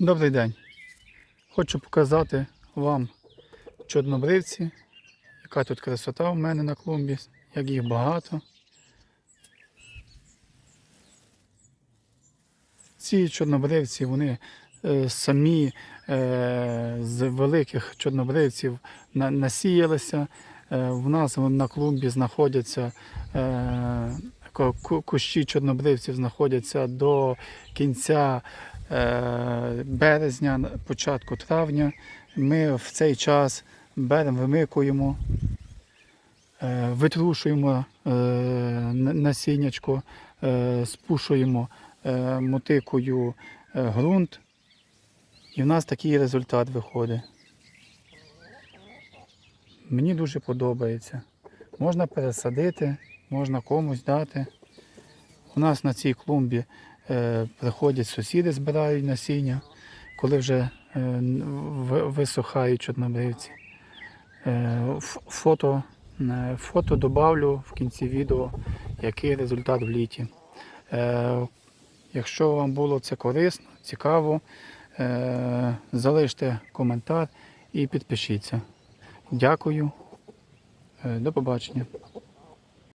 Добрий день. Хочу показати вам чорнобривці, яка тут красота в мене на клумбі, як їх багато. Ці чорнобривці, вони е, самі е, з великих чорнобривців на- насіялися. Е, в нас на клумбі знаходяться кущі чорнобривців знаходяться до кінця березня, початку травня. Ми в цей час беремо, вимикуємо, е, витрушуємо е, насіннячко, е, спушуємо е, мотикою е, ґрунт. І в нас такий результат виходить. Мені дуже подобається. Можна пересадити, можна комусь дати. У нас на цій клумбі е, приходять сусіди, збирають насіння, коли вже е, висухають чорнобривці. Е, фото, е, фото добавлю в кінці відео, який результат в літі. Е, якщо вам було це корисно, цікаво, е, залиште коментар і підпишіться. Дякую. Е, До побачення.